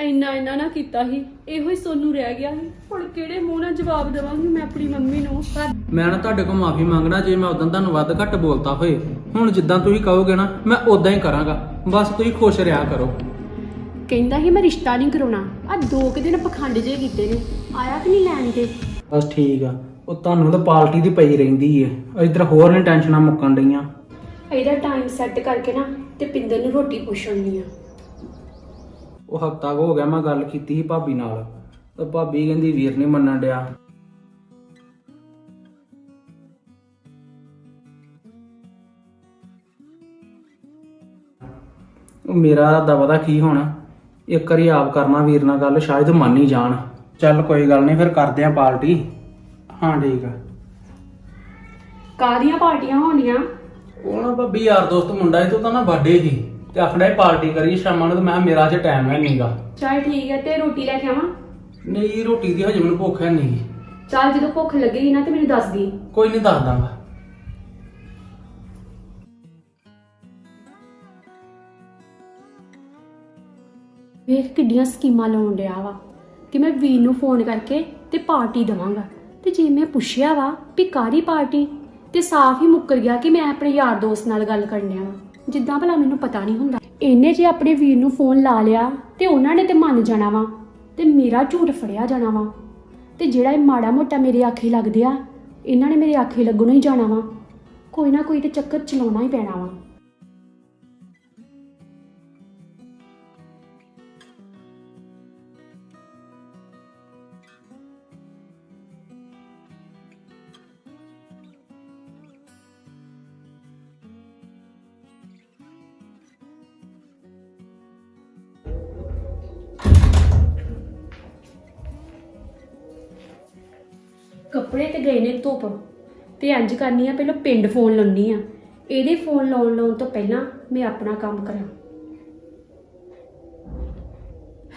ਇੰਨਾ ਇੰਨਾ ਨਾ ਕੀਤਾ ਸੀ। ਇਹੋ ਹੀ ਸੋਨੂੰ ਰਹਿ ਗਿਆ ਸੀ। ਹੁਣ ਕਿਹੜੇ ਮੂੰਹ ਨਾਲ ਜਵਾਬ ਦੇਵਾਂਗੀ ਮੈਂ ਆਪਣੀ ਮੰਮੀ ਨੂੰ? ਮੈਂ ਨਾ ਤੁਹਾਡੇ ਕੋਲ ਮਾਫੀ ਮੰਗਣਾ ਜੇ ਮੈਂ ਉਦੋਂ ਤੁਹਾਨੂੰ ਵੱਧ ਘੱਟ ਬੋਲਤਾ ਹੋਏ। ਹੁਣ ਜਿੱਦਾਂ ਤੁਸੀਂ ਕਹੋਗੇ ਨਾ ਮੈਂ ਉਦਾਂ ਹੀ ਕਰਾਂਗਾ। ਬਸ ਤੁਸੀਂ ਖੁਸ਼ ਰਿਹਾ ਕਰੋ। ਕਹਿੰਦਾ ਸੀ ਮੈਂ ਰਿਸ਼ਤਾ ਨਹੀਂ ਕਰਾਉਣਾ। ਆ ਦੋ ਕੁ ਦਿਨ ਪਖੰਡ ਜੇ ਕੀਤੇ ਨੇ। ਆਇਆ ਕਿ ਨਹੀਂ ਲੈਣ ਤੇ? ਬਸ ਠੀਕ ਆ। ਉਹ ਤੁਹਾਨੂੰ ਤਾਂ ਪਾਰਟੀ ਦੀ ਪਈ ਰਹਿੰਦੀ ਏ। ਇਧਰ ਹੋਰ ਨੇ ਟੈਨਸ਼ਨਾਂ ਮੁੱਕਣ ਡਈਆਂ। ਇਹਦਾ ਟਾਈਮ ਸੈੱਟ ਕਰਕੇ ਨਾ ਤੇ ਪਿੰਦਰ ਨੂੰ ਰੋਟੀ ਪੁੱਛਣੀ ਆ। ਉਹ ਹਫਤਾ ਹੋ ਗਿਆ ਮੈਂ ਗੱਲ ਕੀਤੀ ਸੀ ਭਾਬੀ ਨਾਲ ਤਾਂ ਭਾਬੀ ਕਹਿੰਦੀ ਵੀਰ ਨਹੀਂ ਮੰਨਣ ਡਿਆ। ਉਹ ਮੇਰਾ ਇਰਾਦਾ ਪਤਾ ਕੀ ਹੋਣਾ ਇੱਕ ਵਾਰੀ ਆਪ ਕਰਨਾ ਵੀਰ ਨਾਲ ਗੱਲ ਸ਼ਾਇਦ ਮੰਨ ਹੀ ਜਾਣ। ਚੱਲ ਕੋਈ ਗੱਲ ਨਹੀਂ ਫਿਰ ਕਰਦੇ ਆਂ ਪਾਰਟੀ। ਹਾਂ ਠੀਕ ਆ। ਕਾਹਦੀਆਂ ਪਾਰਟੀਆਂ ਹੋਣੀਆਂ? ਉਹ ਨਾ ਭਾਬੀ ਯਾਰ ਦੋਸਤ ਮੁੰਡਾ ਸੀ ਤੋਂ ਤਾਂ ਨਾ ਬਰਥਡੇ ਸੀ। ਤੇ ਆਖੜਾ ਇਹ ਪਾਰਟੀ ਕਰੀ ਸ਼ਾਮਾਂ ਨੂੰ ਤੇ ਮੈਂ ਕਿਹਾ ਮੇਰਾ ਅਜੇ ਟਾਈਮ ਹੈ ਨਹੀਂਗਾ ਚਲ ਠੀਕ ਹੈ ਤੇ ਰੋਟੀ ਲੈ ਕੇ ਆਵਾਂ? ਨਹੀਂ ਰੋਟੀ ਦੀ ਹਜੇ ਮੈਨੂੰ ਭੁੱਖ ਹੈ ਨਹੀਂ ਚੱਲ ਜਦੋਂ ਭੁੱਖ ਲੱਗੇਗੀ ਨਾ ਤੇ ਮੈਨੂੰ ਦੱਸ ਦੀ। ਕੋਈ ਨਹੀਂ ਦੱਸ ਦਾਂਗਾ। ਵੇਖ ਕਿੱਡੀਆਂ ਸਕੀਮਾਂ ਲਾਉਣ ਡਿਆ ਵਾ ਕਿ ਮੈਂ ਵੀਰ ਨੂੰ ਫੋਨ ਕਰਕੇ ਤੇ ਪਾਰਟੀ ਦਵਾਂਗਾ। ਤੇ ਜੇ ਮੈਂ ਪੁੱਛਿਆ ਵਾ ਵੀ ਕਾਹਦੀ ਪਾਰਟੀ ਤੇ ਸਾਫ਼ ਹੀ ਮੁੱਕਰ ਗਿਆ ਕਿ ਮੈਂ ਆਪਣੇ ਯਾਰ ਦੋਸਤ ਨਾਲ ਗੱਲ ਕਰਨਿਆ ਵਾ। ਜਿੱਦਾਂ ਭਲਾ ਮੈਨੂੰ ਪਤਾ ਨਹੀਂ ਹੁੰਦਾ। ਇਹਨੇ ਜੇ ਆਪਣੇ ਵੀਰ ਨੂੰ ਫੋਨ ਲਾ ਲਿਆ, ਤੇ ਉਹਨਾਂ ਨੇ ਤੇ ਮੰਨ ਜਾਣਾ ਵਾ, ਤੇ ਮੇਰਾ ਝੂਠ ਫੜਿਆ ਜਾਣਾ ਵਾ। ਤੇ ਜਿਹੜਾ ਇਹ ਮਾੜਾ ਮੋਟਾ ਮੇਰੇ ਆਖੇ ਲੱਗਦੇ ਆ, ਇਹਨਾਂ ਨੇ ਮੇਰੇ ਆਖੇ ਲੱਗਣੋਂ ਹੀ ਜਾਣਾ ਵਾ। ਕੋਈ ਨਾ ਕੋਈ ਤੇ ਚੱਕਰ ਚਲਾਉਣਾ ਹੀ ਪੈਣਾ ਵਾ। ਕੱਪੜੇ ਤੇ ਗਏ ਨੇ ਧੁੱਪ। ਤੇ ਇੰਜ ਕਰਨੀ ਆ, ਪਹਿਲਾਂ ਪਿੰਡ ਫੋਨ ਲਾਉਣੀ ਆ। ਇਹਦੇ ਫੋਨ ਲਾਉਣ ਲਾਉਣ ਤੋਂ ਪਹਿਲਾਂ ਮੈਂ ਆਪਣਾ ਕੰਮ ਕਰਾਂ।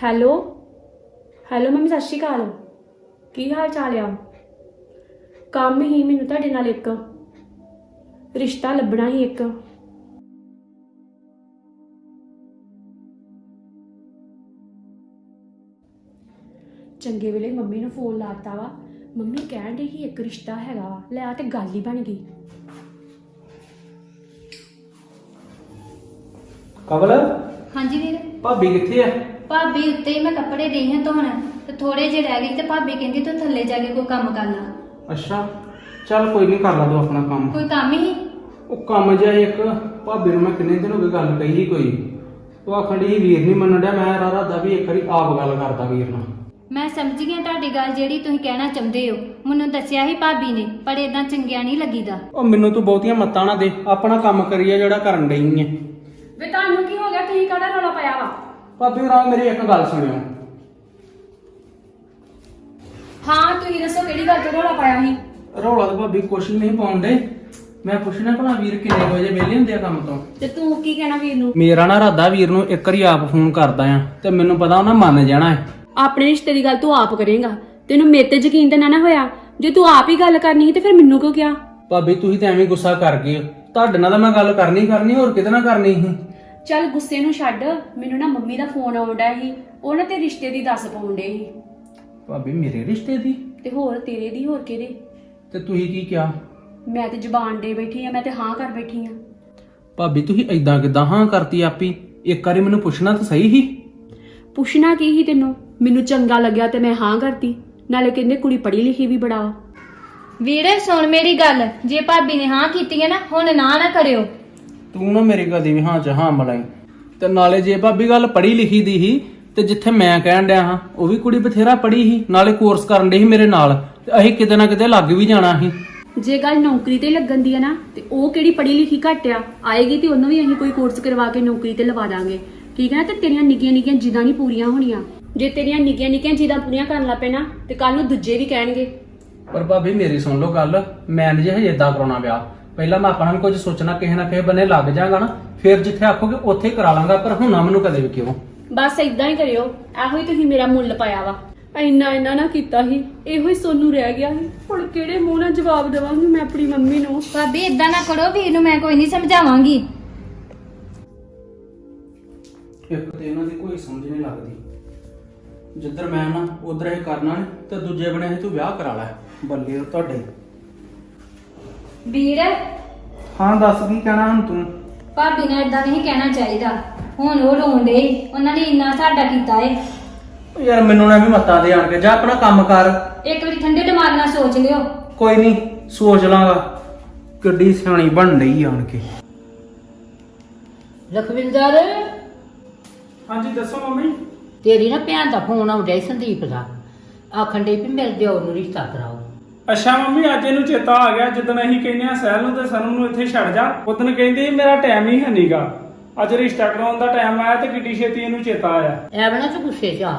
ਹੈਲੋ? ਹੈਲੋ ਮੰਮੀ, ਸਤਿ ਸ਼੍ਰੀ ਅਕਾਲ। ਕੀ ਹਾਲ ਚਾਲ ਆ? ਕੰਮ ਹੀ ਮੈਨੂੰ ਤੁਹਾਡੇ ਨਾਲ ਇੱਕ। ਰਿਸ਼ਤਾ ਲੱਭਣਾ ਹੀ ਇੱਕ। ਚੰਗੇ ਵੇਲੇ ਮੰਮੀ ਨੂੰ ਫੋਨ ਲਾਤਾ ਵਾ। ਮੰਮੀ ਕਹਿਣ ਡਈ ਸੀ ਇੱਕ ਰਿਸ਼ਤਾ ਹੈਗਾ ਵਾ ਲੈ ਆ ਤੇ ਗੱਲ ਹੀ ਬਣ ਗਈ। ਕਬਲ ਹਾਂਜੀ ਵੀਰ। ਭਾਬੀ ਕਿੱਥੇ ਆ? ਭਾਬੀ ਉੱਤੇ ਹੀ ਮੈਂ ਕੱਪੜੇ ਦੇਈ ਹਾਂ ਧੋਣ ਤੇ ਥੋੜੇ ਜਿਹੇ ਰਹਿ ਗਏ ਤੇ ਭਾਬੀ ਕਹਿੰਦੀ ਤੂੰ ਥੱਲੇ ਜਾ ਕੇ ਕੋਈ ਕੰਮ ਕਰ ਲਾ। ਅੱਛਾ ਚੱਲ ਕੋਈ ਨਹੀਂ ਕਰ ਲਾ ਤੂੰ ਆਪਣਾ ਕੰਮ। ਕੋਈ ਕੰਮ ਹੀ? ਉਹ ਕੰਮ ਜਿਹਾ ਇੱਕ ਭਾਬੀ ਨੂੰ ਮੈਂ ਕਿੰਨੇ ਦਿਨ ਹੋ ਗਏ ਗੱਲ ਕਹੀ ਸੀ ਕੋਈ। ਉਹ ਆਖਣ ਡਈ ਸੀ ਵੀਰ ਨਹੀਂ ਮੰਨਣ ਡਿਆ ਮੈਂ ਰਾਦਾ ਵੀ ਇੱਕ ਵਾਰੀ ਆਪ ਗੱਲ ਕਰਦਾ ਵੀਰ ਨਾਲ। ਮੈਂ ਸਮਝ ਗਈ ਹਾਂ ਤੁਹਾਡੀ ਗੱਲ ਜਿਹੜੀ ਤੁਸੀਂ ਕਹਿਣਾ ਚਾਹੁੰਦੇ ਹੋ। ਮੈਨੂੰ ਦੱਸਿਆ ਸੀ ਭਾਬੀ ਨੇ ਪਰ ਇਦਾਂ ਚੰਗਿਆ ਨਹੀਂ ਲੱਗੀਦਾ। ਉਹ ਮੈਨੂੰ ਤੂੰ ਬਹੁਤੀਆਂ ਮੱਤਾਂ ਨਾ ਦੇ ਆਪਣਾ ਕੰਮ ਕਰੀਏ ਜਿਹੜਾ ਕਰਨ ਡਈ ਐ ਵੇ ਤੁਹਾਨੂੰ ਕੀ ਹੋ ਗਿਆ? ਤੁਸੀਂ ਕਾਹਦਾ ਰੌਲਾ ਪਾਇਆ ਵਾ? ਭਾਬੀ ਰਾਮ ਮੇਰੀ ਇੱਕ ਗੱਲ ਸੁਣਿਓ। ਹਾਂ ਤੁਸੀਂ ਦੱਸੋ ਕਿਹੜੀ ਗੱਲ ਤੋਂ ਰੌਲਾ ਪਾਇਆ ਸੀ? ਰੌਲਾ ਤਾਂ ਭਾਬੀ ਕੁਛ ਨਹੀਂ ਪਾਉਂਦੇ ਮੈਂ ਪੁੱਛਣਾ ਭਲਾ ਵੀਰ ਕਿੰਨੇ ਵਜੇ ਵਿਹਲੇ ਹੁੰਦੇ ਆ ਕੰਮ ਤੋਂ? ਤੇ ਤੂੰ ਕੀ ਕਹਿਣਾ ਵੀਰ ਨੂੰ? ਮੇਰਾ ਨਾ ਰਾਦਾ ਵੀਰ ਨੂੰ ਇੱਕ ਵਾਰੀ ਆਪ ਫੋਨ ਕਰਦਾ ਆ ਤੇ ਮੈਨੂੰ ਪਤਾ ਉਹਨਾਂ ਮੰਨ ਜਾਣਾ ਹੈ ਆਪਣੇ ਰਿਸ਼ਤੇ ਦੀ ਗੱਲ ਤੂੰ ਆਪ ਕਰੇਗਾ। ਤੈਨੂੰ ਮੇਰੇ ਤੇ ਯਕੀਨ ਤੇ ਨਾ ਨਾ ਹੋਇਆ। ਜੇ ਤੂੰ ਆਪ ਹੀ ਗੱਲ ਕਰਨੀ ਸੀ ਤੇ ਫਿਰ ਮੈਨੂੰ ਕਿਉਂ ਕਿਹਾ? ਭਾਬੀ ਤੁਸੀਂ ਤਾਂ ਐਵੇਂ ਗੁੱਸਾ ਕਰ ਗਏ ਹੋ। ਤੁਹਾਡੇ ਨਾਲ ਤਾਂ ਮੈਂ ਗੱਲ ਕਰਨੀ ਹੀ ਕਰਨੀ ਹੋਰ ਕਿਹਦੇ ਨਾਲ ਕਰਨੀ ਸੀ। ਚੱਲ ਗੁੱਸੇ ਨੂੰ ਛੱਡ ਮੈਨੂੰ ਨਾ ਮੰਮੀ ਦਾ ਫੋਨ ਆਉਂਦਾ ਸੀ। ਉਹ ਨਾ ਤੇ ਰਿਸ਼ਤੇ ਦੀ ਦੱਸ ਪਾਉਂਦੇ ਸੀ। ਭਾਬੀ ਮੇਰੇ ਰਿਸ਼ਤੇ ਦੀ? ਤੇ ਹੋਰ ਤੇਰੇ ਦੀ ਹੋਰ ਕਿਹਦੇ? ਤੇ ਤੁਸੀਂ ਕੀ ਕਿਹਾ? ਮੈਂ ਤੇ ਜ਼ਬਾਨ ਦੇ ਬੈਠੀ ਆ ਮੈਂ ਤੇ ਹਾਂ ਕਰ ਬੈਠੀ ਆ। ਭਾਬੀ ਤੁਸੀਂ ਐਦਾਂ ਕਿਦਾਂ ਹਾਂ ਕਰਤੀ ਆਪੀ? ਇੱਕ ਵਾਰੀ ਮੈਨੂੰ ਪੁੱਛਣਾ ਤਾਂ ਸਹੀ ਸੀ? ਪੁੱਛਣਾ ਕੀ ਸੀ ਤੈਨੂੰ? ਮੈਨੂੰ ਚੰਗਾ ਲੱਗਿਆ ਤੇ ਮੈਂ ਹਾਂ ਕਰਤੀ। ਨਾਲੇ ਕਹਿੰਦੇ ਕੁੜੀ ਪੜ੍ਹੀ ਲਿਖੀ ਵੀ ਬੜਾ ਵਾ। ਵੀਰੇ ਸੁਣ ਮੇਰੀ ਗੱਲ। ਜੇ ਭਾਬੀ ਨੇ ਹਾਂ ਕੀਤੀ ਹੈ ਨਾ ਹੁਣ ਨਾ ਨਾ ਕਰਿਓ। ਤੂੰ ਨਾ ਮੇਰੇ ਕਦੀ ਵੀ ਹਾਂ ਚ ਹਾਂ ਮਲਾਈ। ਤੇ ਨਾਲੇ ਜੇ ਭਾਬੀ ਗੱਲ ਪੜ੍ਹੀ ਲਿਖੀ ਦੀ ਸੀ ਤੇ ਜਿੱਥੇ ਮੈਂ ਕਹਿਣ ਡਿਆ ਹਾਂ ਉਹ ਵੀ ਕੁੜੀ ਬਥੇਰਾ ਪੜ੍ਹੀ ਸੀ ਨਾਲੇ ਕੋਰਸ ਕਰਨ ਡਈ ਸੀ ਮੇਰੇ ਨਾਲ ਤੇ ਅਸੀਂ ਕਿਤੇ ਨਾ ਕਿਤੇ ਲੱਗ ਵੀ ਜਾਣਾ ਸੀ। ਜੇ ਗੱਲ ਨੌਕਰੀ ਤੇ ਲੱਗਣ ਦੀ ਆ ਨਾ ਤੇ ਉਹ ਕਿਹੜੀ ਪੜ੍ਹੀ ਲਿਖੀ ਘੱਟ ਆ। ਆਏਗੀ ਤੇ ਉਹਨੂੰ ਵੀ ਅਸੀਂ ਕੋਈ ਕੋਰਸ ਕਰਵਾ ਕੇ ਨੌਕਰੀ ਤੇ ਲਵਾ ਦਾਂਗੇ। ਠੀਕ ਹੈ ਨਾ ਤੇ ਤੇਰੀਆਂ ਨਿੱਕੀਆਂ ਨਿੱਕੀਆਂ ਜਿੱਦਾਂ ਨਹੀਂ ਪੂਰੀਆਂ ਹੋਣੀਆਂ। ਜੇ ਤੇਰੀਆਂ ਨਿੱਕੀਆਂ ਨਿੱਕੀਆਂ ਜਿੱਦਾਂ ਪੂਰੀਆਂ ਕਰਨ ਲੱਗ ਪੈਣਾ ਤੇ ਕੱਲ ਨੂੰ ਦੂਜੇ ਵੀ ਕਹਿਣਗੇ। ਪਰ ਭਾਬੀ ਮੇਰੀ ਸੁਣ ਲਓ ਗੱਲ। ਮੈਂ ਨਹੀਂ ਜੇ ਹਜੇ ਏਦਾਂ ਕਰਾਉਣਾ ਵਿਆਹ। ਪਹਿਲਾਂ ਮੈਂ ਆਪਣਾ ਵੀ ਕੁਝ ਸੋਚਣਾ ਕਿਸੇ ਨਾ ਕਿਸੇ ਬੰਨੇ ਲੱਗ ਜਾਗਾ ਨਾ। ਫਿਰ ਜਿੱਥੇ ਆਖੋਗੇ ਉੱਥੇ ਹੀ ਕਰਾ ਲਾਂਗਾ ਪਰ ਹੁਣ ਮੈਨੂੰ ਕਦੇ ਵੀ ਕਿਉਂ। ਬਸ ਇਦਾਂ ਹੀ ਕਰਿਓ। ਇਹੋ ਹੀ ਤੁਸੀਂ ਮੇਰਾ ਮੁੱਲ ਪਾਇਆ ਵਾ। ਇੰਨਾ ਇੰਨਾ ਨਾ ਕੀਤਾ ਸੀ। ਇਹੋ ਹੀ ਸੋਨੂੰ ਰਹਿ ਗਿਆ ਸੀ। ਹੁਣ ਕਿਹੜੇ ਮੂੰਹ ਨਾਲ ਜਵਾਬ ਦੇਵਾਂਗੀ ਮੈਂ ਆਪਣੀ ਮੰਮੀ ਨੂੰ? ਭਾਬੀ ਇਦਾਂ ਨਾ ਕਰੋ ਵੀਰ ਨੂੰ ਮੈਂ ਕੋਈ ਨਹੀਂ ਸਮਝਾਵਾਂਗੀ। ਇੱਕ ਤੇ ਇਹਨਾਂ ਦੀ ਕੋਈ ਸਮਝ ਨਹੀਂ ਲੱਗਦੀ। ਜਿੱਧਰ ਮੈਂ ਨਾ ਉਧਰ ਇਹ ਕਰਨਾ ਨੀ ਤੇ ਦੂਜੇ ਬਣੇ ਇਹ ਤੂੰ ਵਿਆਹ ਕਰਾ ਲੈ। ਬੱਲੇ ਉਹ ਤੁਹਾਡੇ। ਵੀਰ ਹਾਂ ਦੱਸ ਕੀ ਕਹਿਣਾ ਹੁਣ ਤੂੰ? ਭਾਬੀ ਨੇ ਇਦਾਂ ਨਹੀਂ ਕਹਿਣਾ ਚਾਹੀਦਾ। ਹੁਣ ਉਹ ਰੋਂਦੇ ਉਹਨਾਂ ਨੇ ਇੰਨਾ ਸਾਡਾ ਕੀਤਾ ਏ। ਉਹ ਯਾਰ ਮੈਨੂੰ ਨਾ ਵੀ ਮੱਤਾਂ ਦੇ ਆਣ ਕੇ ਜਾ ਆਪਣਾ ਕੰਮ ਕਰ। ਇੱਕ ਵਾਰੀ ਠੰਡੇ ਦਿਮਾਗ ਨਾਲ ਸੋਚ ਲਿਓ। ਕੋਈ ਨਹੀਂ ਸੋਚ ਲਾਂਗਾ। ਕਿੱਡੀ ਸਿਆਣੀ ਬਣ ਰਹੀ ਆਣ ਕੇ। ਲਖਵਿੰਦਰ? ਹਾਂਜੀ ਦੱਸੋ ਮੰਮੀ। ਤੇਰੀ ਨਾ ਭੈਣ ਦਾ ਫੋਨ ਆਉਂਦਾ ਸੰਦੀਪ ਦਾ। ਆਖਣ ਡਈ ਵੀ ਮੇਰੇ ਦਿਓਰ ਨੂੰ ਰਿਸ਼ਤਾ ਕਰਾਓ। ਅੱਛਾ ਮੰਮੀ ਅੱਜ ਇਹਨੂੰ ਚੇਤਾ ਆ ਗਿਆ ਜਦੋਂ ਅਸੀਂ ਕਹਿੰਦੇ ਆ ਸਹਿਲ ਨੂੰ ਤੇ ਸਨਮ ਨੂੰ ਇੱਥੇ ਛੱਡ ਜਾ ਉਦੋਂ ਕਹਿੰਦੀ ਮੇਰਾ ਟਾਈਮ ਹੀ ਹੈ ਨੀਗਾ ਅੱਜ ਰਿਸ਼ਤਾ ਕਰਾਉਣ ਦਾ ਟਾਈਮ ਆਇਆ ਤੇ ਕਿੱਡੀ ਛੇਤੀ ਇਹਨੂੰ ਚੇਤਾ ਆਇਆ। ਐਵੇਂ ਨਾ ਤੂੰ ਗੁੱਸੇ ਚ ਆ।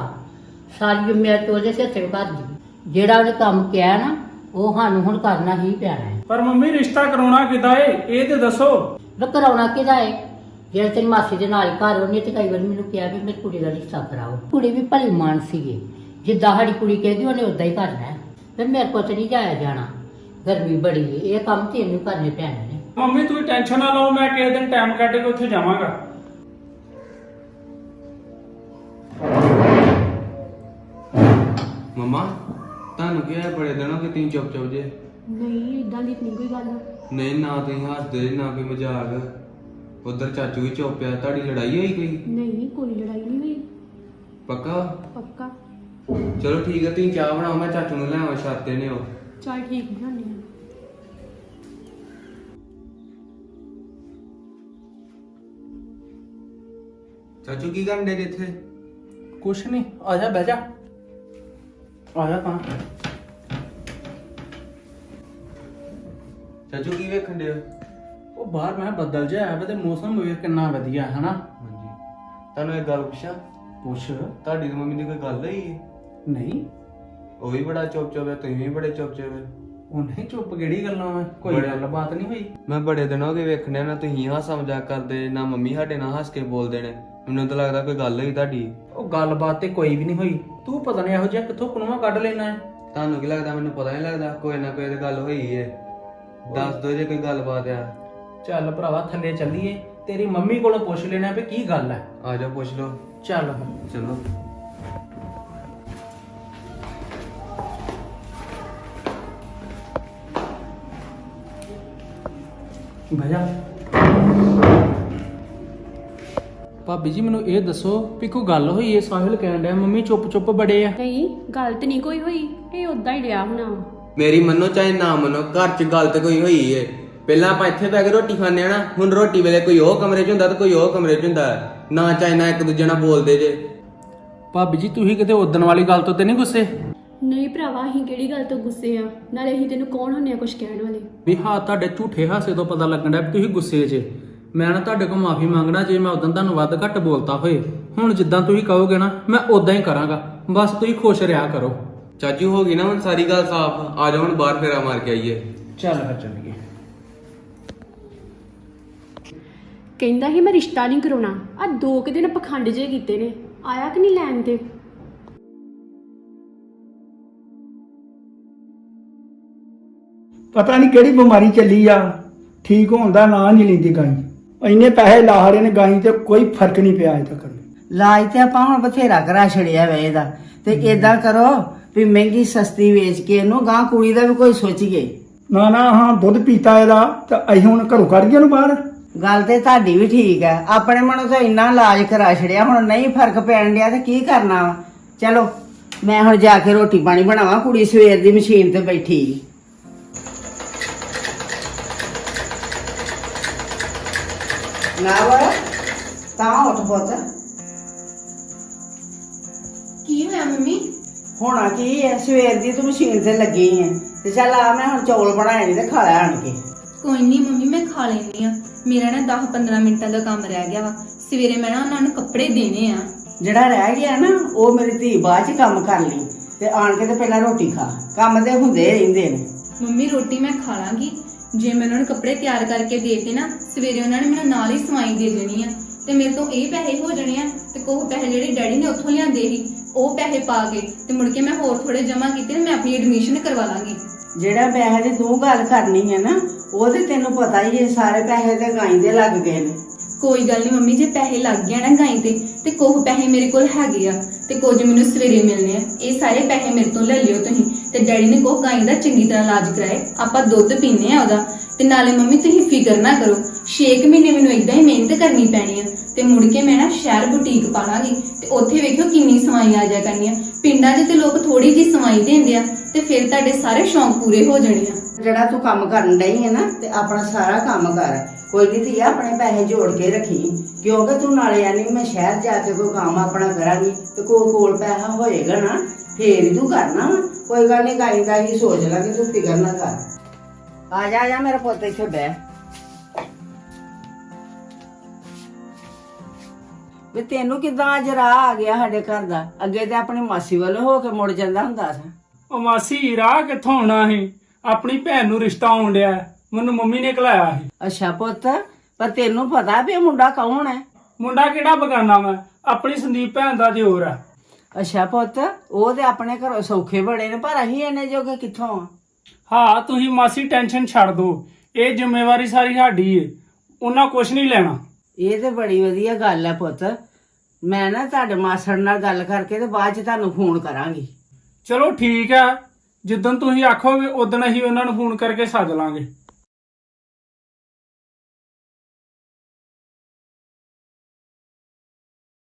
ਸਾਰੀ ਜ਼ਿੰਮੇਵਾਰੀ ਤੂੰ ਉਹਦੇ ਸਿਰ ਤੇ ਭਰਦੀ ਜਿਹੜਾ ਉਹਨੇ ਕੰਮ ਕਿਹਾ ਨਾ ਉਹ ਸਾਨੂੰ ਹੁਣ ਕਰਨਾ ਹੀ ਪੈਣਾ ਹੈ। ਪਰ ਮੰਮੀ ਰਿਸ਼ਤਾ ਕਰਾਉਣਾ ਕਿੱਦਾਂ ਏ? ਇਹ ਤੇ ਦੱਸੋ। ਵੀ ਕਰਾਉਣਾ ਕਿਹਦਾ ਹੈ ਜਿਹੜੇ ਤੇਰੀ ਮਾਸੀ ਦੇ ਨਾਲ ਹੀ ਘਰ ਉਹਨੇ ਤੇ ਕਈ ਵਾਰ ਮੈਨੂੰ ਕਿਹਾ ਵੀ ਮੇਰੀ ਕੁੜੀ ਦਾ ਰਿਸ਼ਤਾ ਕਰਾਓ। ਕੁੜੀ ਵੀ ਭਲੀ ਮਾਨ ਸੀਗੀ। ਜਿੱਦਾਂ ਸਾਡੀ ਕੁੜੀ ਕਹਿੰਦੀ ਉਹਨੇ ਉਦਾਂ ਹੀ ਕਰਨਾ ਹੈ। ਤੇ ਮੇਰੇ ਕੋਲ ਤੇ ਨਹੀਂ ਜਾਇਆ ਜਾਣਾ। ਗਰਮੀ ਬੜੀ ਹੈ ਇਹ ਕੰਮ ਤੈਨੂੰ ਕਰਨੇ ਪੈਣੇ ਨੇ। ਮੰਮੀ ਤੁਸੀਂ ਟੈਨਸ਼ਨ ਨਾ ਲਓ ਮੈਂ ਕਿਸੇ ਦਿਨ ਟਾਈਮ ਕੱਢ ਕੇ ਉੱਥੇ ਜਾਵਾਂਗਾ। ਮਮਾ ਤੁਹਾਨੂੰ ਕੀ ਹੈ ਬੜੇ ਦਿਨੋਂ ਕਿ ਤੁਸੀਂ ਚੁੱਪ ਚੁੱਪ ਜੇ। ਨਹੀਂ ਇਦਾਂ ਦੀ ਨਹੀਂ ਕੋਈ ਗੱਲ। ਨਹੀਂ ਨਾ ਤੁਸੀਂ ਹੱਸਦੇ ਨਾ ਕੋਈ ਮਜ਼ਾਕ। ਉਧਰ ਚਾਚੂ ਵੀ ਚੁੱਪ ਆ ਤੁਹਾਡੀ ਲੜਾਈ ਹੋਈ ਕੋਈ? ਨਹੀਂ ਕੋਈ ਲੜਾਈ ਨਹੀਂ ਹੋਈ। ਪੱਕਾ? ਪੱਕਾ। ਚਲੋ ਠੀਕ ਹੈ ਤੁਸੀਂ ਚਾਹ ਬਣਾਓ ਮੈਂ ਚਾਚੂ ਨੂੰ ਲੈ ਆਵਾਂ ਛਾਤੇ ਨੇ ਉਹ ਚੱਲ ਠੀਕ ਬਣਾਉਂਦੇ ਆ। ਚਾਚੂ ਕੀ ਕਰਨ ਦੇ ਇੱਥੇ? ਕੁਛ ਨਹੀਂ ਆ ਜਾ ਬਹਿ ਜਾ। ਆ ਜਾ ਤਾਂ। ਚਾਚੂ ਕੀ ਵੇਖਣ ਦੇ ਉਹ ਬਾਹਰ ਮੈਂ ਬੱਦਲ ਜਿਹਾ ਆਇਆ ਵਾ ਤੇ ਮੌਸਮ ਵੇਖ ਕਿੰਨਾ ਵਧੀਆ ਹੈ ਹਨਾ? ਹਾਂਜੀ। ਤੁਹਾਨੂੰ ਇੱਕ ਗੱਲ ਪੁੱਛਾਂ? ਪੁੱਛ। ਤੁਹਾਡੀ ਤੇ ਮੰਮੀ ਦੀ ਕੋਈ ਗੱਲ ਹੋਈ ਹੈ? ਨਹੀਂ। ਉਹ ਵੀ ਬੜਾ ਚੁੱਪ ਚੁੱਪ ਹੈ ਤੁਸੀਂ ਵੀ ਬੜੇ ਚੁੱਪ ਚੁੱਪ ਹੈ। ਉਹ ਨਹੀਂ ਚੁੱਪ ਕਿਹੜੀ ਗੱਲਾਂ ਵਾ? ਕੋਈ ਬੜੇ- ਗੱਲ ਬਾਤ ਨਹੀਂ ਹੋਈ? ਮੈਂ ਬੜੇ ਦਿਨ ਹੋ ਗਏ ਵੇਖਣਿਆ ਨਾ ਤੁਸੀਂ ਹਾਸਾ ਮਜ਼ਾਕ ਕਰਦੇ ਨਾ ਮੰਮੀ ਸਾਡੇ ਨਾਲ ਹੱਸ ਕੇ ਬੋਲਦੇ ਨੇ। ਮੈਨੂੰ ਤਾਂ ਲੱਗਦਾ ਕੋਈ ਗੱਲ ਹੋਈ ਤੁਹਾਡੀ। ਉਹ ਗੱਲਬਾਤ ਤੇ ਕੋਈ ਵੀ ਨਹੀਂ ਹੋਈ। ਤੂੰ ਪਤਾ ਨਹੀਂ ਇਹੋ ਜਿਹਾ ਕਿੱਥੋਂ ਕਨੂਆ ਕੱਢ ਲੈਣਾ ਹੈ। ਤੁਹਾਨੂੰ ਕੀ ਲੱਗਦਾ? ਮੈਨੂੰ ਪਤਾ ਨਹੀਂ ਲੱਗਦਾ। ਕੋਈ ਨਾ ਕੋਈ ਤਾਂ ਗੱਲ ਹੋਈ ਏ ਦੱਸ ਦੋ ਜੇ ਕੋਈ ਗੱਲਬਾਤ ਆ। ਚੱਲ ਭਰਾਵਾ ਥੱਲੇ ਚੱਲੀਏ। ਤੇਰੀ ਮੰਮੀ ਕੋਲੋਂ ਪੁੱਛ ਲੈਣਾ ਵੀ ਕੀ ਗੱਲ ਹੈ। ਆ ਜਾਓ ਪੁੱਛ ਲਓ। ਚੱਲ ਫਿਰ। ਚਲੋ। ਜਾ। ਭਾਬੀ ਜੀ ਮੈਨੂੰ ਇਹ ਦੱਸੋ ਵੀ ਕੋਈ ਗੱਲ ਹੋਈ ਏ ਸਾਹਿਲ ਕਹਿਣ ਡਿਆ ਮੰਮੀ ਚੁੱਪ ਚੁੱਪ ਬੜੇ ਆ। ਨਹੀਂ ਗੱਲ ਤੇ ਨਹੀਂ ਕੋਈ ਹੋਈ। ਇਹ ਉਦਾਂ ਹੀ ਡਿਆ ਹੋਣਾ। ਮੇਰੀ ਮੰਨੋ ਚਾਹੇ ਨਾ ਮੰਨੋ ਘਰ 'ਚ ਗੱਲ ਤੇ ਕੋਈ ਹੋਈ ਏ ਪਹਿਲਾਂ ਆਪਾਂ ਇੱਥੇ ਬੈ ਕੇ ਰੋਟੀ ਖਾਂਦੇ ਆ ਨਾ ਹੁਣ ਰੋਟੀ ਵੇਲੇ ਕੋਈ ਉਹ ਕਮਰੇ 'ਚ ਹੁੰਦਾ ਤੇ ਕੋਈ ਉਹ ਕਮਰੇ 'ਚ ਹੁੰਦਾ। ਨਾ ਚਾਹੇ ਨਾ ਇੱਕ ਦੂਜੇ ਨਾਲ ਬੋਲਦੇ ਜੇ। ਭਾਬੀ ਜੀ ਤੁਸੀਂ ਕਿਤੇ ਉਦਣ ਵਾਲੀ ਗੱਲ ਤੋਂ ਤੇ ਨਹੀਂ ਗੁੱਸੇ? ਨਹੀਂ ਭਰਾਵਾ ਅਸੀਂ ਕਿਹੜੀ ਗੱਲ ਤੋਂ ਗੁੱਸੇ ਆ? ਨਾਲੇ ਅਸੀਂ ਤੈਨੂੰ ਕੌਣ ਹੁੰਨੇ ਆ ਕੁਝ ਕਹਿਣ ਵਾਲੇ? ਵੀ ਹਾਂ ਤੁਹਾਡੇ ਝੂਠੇ ਹਾਸੇ ਤੋਂ ਪਤਾ ਲੱਗਣ ਡਿਆ ਵੀ ਤੁਸੀਂ ਗੁੱਸੇ 'ਚ ਮੈਂ ਨਾ ਤੁਹਾਡੇ ਕੋਲ ਮਾਫੀ ਮੰਗਣਾ ਜੇ ਮੈਂ ਉਦੋਂ ਤੁਹਾਨੂੰ ਵੱਧ ਘੱਟ ਬੋਲਤਾ ਹੋਏ। ਹੁਣ ਜਿੱਦਾਂ ਤੁਸੀਂ ਕਹੋਗੇ ਨਾ ਮੈਂ ਉਦਾਂ ਹੀ ਕਰਾਂਗਾ। ਬਸ ਤੁਸੀਂ ਖੁਸ਼ ਰਿਹਾ ਕਰੋ। ਚਾਚੂ ਹੋ ਗਈ ਨਾ ਹੁਣ ਸਾਰੀ ਗੱਲ ਸਾਫ਼। ਆ ਜਾਓ ਹੁਣ ਬਾਹਰ ਫੇਰਾ ਮਾਰ ਕੇ ਆਈਏ। ਚੱਲ ਫਿਰ ਚੱਲੀਏ। ਕਹਿੰਦਾ ਸੀ ਮੈਂ ਰਿਸ਼ਤਾ ਨਹੀਂ ਕਰਾਉਣਾ। ਆ ਦੋ ਕੁ ਦਿਨ ਪਖੰਡ ਜੇ ਕੀਤੇ ਨੇ। ਆਇਆ ਕਿ ਨਹੀਂ ਲੈਣ ਤੇ? ਪਤਾ ਨਹੀਂ ਕਿਹੜੀ ਬਿਮਾਰੀ ਚੱਲੀ ਆ। ਠੀਕ ਹੋਣ ਦਾ ਨਾਂ ਨਹੀਂ ਲੈਂਦੀ ਗਾਈ। ਇੰਨੇ ਪੈਸੇ ਲਾਹੜੇ ਨੇ ਗਾਈ ਤੇ ਕੋਈ ਫ਼ਰਕ ਨਹੀਂ ਪਿਆ ਅਜੇ ਤੱਕ ਲਾਜ ਤੇ ਆਪਾਂ ਹੁਣ ਬਥੇਰਾ ਕਰਾ ਛੜਿਆ ਵੇ ਇਹਦਾ। ਤੇ ਏਦਾਂ ਕਰੋ ਵੀ ਮਹਿੰਗੀ ਸਸਤੀ ਵੇਚ ਕੇ ਇਹਨੂੰ ਗਾਂ ਕੁੜੀ ਦਾ ਵੀ ਕੋਈ ਸੋਚੀਏ। ਨਾ ਨਾ ਹਾਂ ਦੁੱਧ ਪੀਤਾ ਇਹਦਾ ਤਾਂ ਅਸੀਂ ਹੁਣ ਘਰੋਂ ਕੱਢ ਗਏ ਨੂੰ ਬਾਹਰ। ਗੱਲ ਤੇ ਤੁਹਾਡੀ ਵੀ ਠੀਕ ਹੈ। ਆਪਣੇ ਮਨੋਂ ਤਾਂ ਇੰਨਾ ਇਲਾਜ ਕਰਾ ਛੜਿਆ ਹੁਣ ਨਹੀਂ ਫ਼ਰਕ ਪੈਣ ਡਿਆ ਤੇ ਕੀ ਕਰਨਾ ਵਾ? ਚਲੋ ਮੈਂ ਹੁਣ ਜਾ ਕੇ ਰੋਟੀ ਪਾਣੀ ਬਣਾਵਾਂ ਕੁੜੀ ਸਵੇਰ ਦੀ ਮਸ਼ੀਨ ਤੇ ਬੈਠੀ ਨਾ ਵਾ ਤਾਂ ਉੱਠ ਪੁੱਤ। ਕੀ ਹੋਇਆ ਮੰਮੀ? ਹੋਣਾ ਕੀ ਹੈ? ਸਵੇਰ ਦੀ ਤੂੰ ਮਸ਼ੀਨ ਤੇ ਲੱਗੀ ਹੈ ਤੇ ਚੱਲ ਆ ਮੈਂ ਹੁਣ ਚੌਲ ਬਣਾਏ ਨੇ ਤੇ ਖਾ ਲੈ ਆਣ ਕੇ। ਕੋਈ ਨਹੀਂ ਮੰਮੀ ਮੈਂ ਖਾ ਲੈਣੀ ਆ। ਮੇਰਾ ਨਾ 10-15 ਮਿੰਟਾਂ ਦਾ ਕੰਮ ਰਹਿ ਗਿਆ ਵਾ। ਸਵੇਰੇ ਮੈਂ ਨਾ ਉਹਨਾਂ ਨੂੰ ਕੱਪੜੇ ਦੇਣੇ ਆ। ਜਿਹੜਾ ਰਹਿ ਗਿਆ ਨਾ ਉਹ ਮੇਰੀ ਧੀ ਬਾਅਦ ਚ ਕੰਮ ਕਰ ਲਈ ਤੇ ਆਣ ਕੇ ਤੇ ਪਹਿਲਾਂ ਰੋਟੀ ਖਾ। ਕੰਮ ਤੇ ਹੁੰਦੇ ਰਹਿੰਦੇ ਨੇ। ਮੰਮੀ ਰੋਟੀ ਮੈਂ ਖਾ ਲਾਂਗੀ। ਜੇ ਮੈਂ ਉਹਨਾਂ ਨੂੰ ਕੱਪੜੇ ਤਿਆਰ ਕਰਕੇ ਦੇਤੇ ਨਾ ਸਵੇਰੇ ਉਹਨਾਂ ਨੇ ਮੈਨੂੰ ਨਾਲ ਹੀ ਸਵਾਈ ਦੇ ਦੇਣੀ ਆ। ਤੇ ਮੇਰੇ ਤੋਂ ਇਹ ਪੈਸੇ ਹੋ ਜਾਣੇ ਆ ਤੇ ਕੋਹ ਪੈਸੇ ਜਿਹੜੇ ਡੈਡੀ ਨੇ ਉੱਥੋਂ ਲਿਆਂਦੇ ਸੀ ਉਹ ਪੈਸੇ ਪਾ ਕੇ ਤੇ ਮੁੜ ਕੇ ਮੈਂ ਹੋਰ ਥੋੜੇ ਜਮ੍ਹਾਂ ਕੀਤੇ ਮੈਂ ਆਪਣੀ ਐਡਮਿਸ਼ਨ ਕਰਵਾ ਲਾਂਗੀ। ਜਿਹੜਾ ਪੈਸੇ ਦੀ ਤੂੰ ਗੱਲ ਕਰਨੀ ਹੈ ਨਾ, ਉਹ ਤੇ ਤੈਨੂੰ ਪਤਾ ਹੀ ਹੈ ਸਾਰੇ ਪੈਸੇ ਤੇ ਗਾਈ ਦੇ ਲੱਗ ਗਏ ਨੇ। ਕੋਈ ਗੱਲ ਨਹੀਂ ਮੰਮੀ, ਜੇ ਪੈਸੇ ਲੱਗ ਗਏ ਨਾ ਗਾਈ ਤੇ ਤੇ ਕੋਹ ਪੈਸੇ ਮੇਰੇ ਕੋਲ ਹੈਗੇ ਆ, ਤੇ ਕੁਝ ਮੈਨੂੰ ਸਵੇਰੇ ਮਿਲਨੇ ਆ। ਇਹ ਸਾਰੇ ਪੈਸੇ ਮੇਰੇ ਤੋਂ ਲੈ ਲਿਓ ਤੁਸੀਂ, ਤੇ ਡੈਡੀ ਨੇ ਕੋਹ ਗਾਈ ਦਾ ਚੰਗੀ ਤਰ੍ਹਾਂ ਇਲਾਜ ਕਰਾਏ। ਆਪਾਂ ਦੁੱਧ ਪੀਨੇ ਆ ਉਹਦਾ ਤੇ ਨਾਲੇ ਮੰਮੀ ਤੁਸੀਂ ਫਿਕਰ ਨਾ ਕਰੋ 6 ਮਹੀਨੇ ਮੈਨੂੰ ਇਦਾਂ ਹੀ ਮਿਹਨਤ ਕਰਨੀ ਪੈਣੀ ਆ। ਤੇ ਮੁੜ ਕੇ ਮੈਂ ਨਾ ਸ਼ਹਿਰ ਬੁਟੀਕ ਪਾਲਾਂਗੀ, ਤੇ ਉੱਥੇ ਵੇਖਿਓ ਕਿੰਨੀ ਸਵਾਈ ਆ ਜਾ ਕਰਨੀ ਆ। ਪਿੰਡਾਂ 'ਚ ਤੇ ਲੋਕ ਥੋੜੀ ਜੀ ਸਵਾਈ ਦਿੰਦੇ ਆ, ਤੇ ਫਿਰ ਤੁਹਾਡੇ ਸਾਰੇ ਸ਼ੌਂਕ ਪੂਰੇ ਹੋ ਜਾਣੇ ਆ। ਜਿਹੜਾ ਤੂੰ ਕੰਮ ਕਰਨ ਡਈ ਹੈ ਨਾ, ਤੇ ਆਪਣਾ ਸਾਰਾ ਕੰਮ ਕਰ। ਕੋਈ ਨਹੀਂ ਧੀਆ, ਆਪਣੇ ਪੈਸੇ ਜੋੜ ਕੇ ਰੱਖੀ। ਕਿਉਂਕਿ ਤੂੰ ਨਾਲੇ ਆਨੀ, ਮੈਂ ਸ਼ਹਿਰ ਜਾ ਕੇ ਕੋਈ ਕੰਮ ਆਪਣਾ ਕਰਾਂਗੀ, ਤੇ ਕੋਈ ਕੋਲ ਪੈਸਾ ਹੋਏਗਾ ਨਾ, ਫੇਰ ਤੂੰ ਕਰਨਾ ਵਾ। ਕੋਈ ਗੱਲ ਨਹੀਂ ਗਾਈ ਦਾ ਹੀ ਸੋਚ ਲਾਂਗੇ ਤੂੰ ਫਿਕਰ ਨਾ ਕਰ। ਆ ਜਾ ਆ ਜਾ ਮੇਰਾ ਪੁੱਤ ਇੱਥੇ ਬਹਿ। ਵੀ ਤੈਨੂੰ ਕਿਦਾਂ ਅੱਜ ਰਾਹ ਆ ਗਿਆ ਸਾਡੇ ਘਰ ਦਾ? ਅੱਗੇ ਤੇ ਆਪਣੀ ਮਾਸੀ ਵੱਲ ਹੋ ਕੇ ਮੁੜ ਜਾਂਦਾ ਹੁੰਦਾ ਸੀ। ਉਹ ਮਾਸੀ ਰਾਹ ਕਿੱਥੋਂ ਆਉਣਾ ਸੀ? ਆਪਣੀ ਭੈਣ ਨੂੰ ਰਿਸ਼ਤਾ ਆਉਣ ਡਿਆ। ਮੈਨੂੰ ਮੰਮੀ ਨੇ ਘਲਾਇਆ ਸੀ। ਅੱਛਾ ਪੁੱਤ ਪਰ ਤੈਨੂੰ ਪਤਾ ਵੀ ਇਹ ਮੁੰਡਾ ਕੌਣ ਹੈ? ਮੁੰਡਾ ਕਿਹੜਾ ਬਗਾਨਾ ਵਾ? ਆਪਣੀ ਸੰਦੀਪ ਭੈਣ ਦਾ ਦਿਓਰ ਆ। ਅੱਛਾ ਪੁੱਤ ਉਹ ਤੇ ਆਪਣੇ ਘਰੋਂ ਸੌਖੇ ਬੜੇ ਨੇ ਪਰ ਅਸੀਂ ਇਹਨੇ ਜੋਗੇ ਕਿੱਥੋਂ ਆ? ਹਾਂ ਤੁਸੀਂ ਮਾਸੀ ਟੈਨਸ਼ਨ ਛੱਡ ਦਿਓ। ਇਹ ਜ਼ਿੰਮੇਵਾਰੀ ਸਾਰੀ ਸਾਡੀ ਏ। ਉਹਨਾਂ ਕੁਝ ਨਹੀਂ ਲੈਣਾ। ਇਹ ਤੇ ਬੜੀ ਵਧੀਆ ਗੱਲ ਹੈ ਪੁੱਤ। ਮੈਂ ਨਾ ਤੁਹਾਡੇ ਮਾਸੜ ਨਾਲ ਗੱਲ ਕਰਕੇ ਤੇ ਬਾਅਦ ਚ ਤੁਹਾਨੂੰ ਫੋਨ ਕਰਾਂਗੀ। ਚਲੋ ਠੀਕ ਆ। ਜਿੱਦਣ ਤੁਸੀਂ ਆਖੋਗੇ ਉਦੋਂ ਅਸੀਂ ਉਹਨਾਂ ਨੂੰ ਫੋਨ ਕਰਕੇ ਸੱਦ ਲਾਂਗੇ।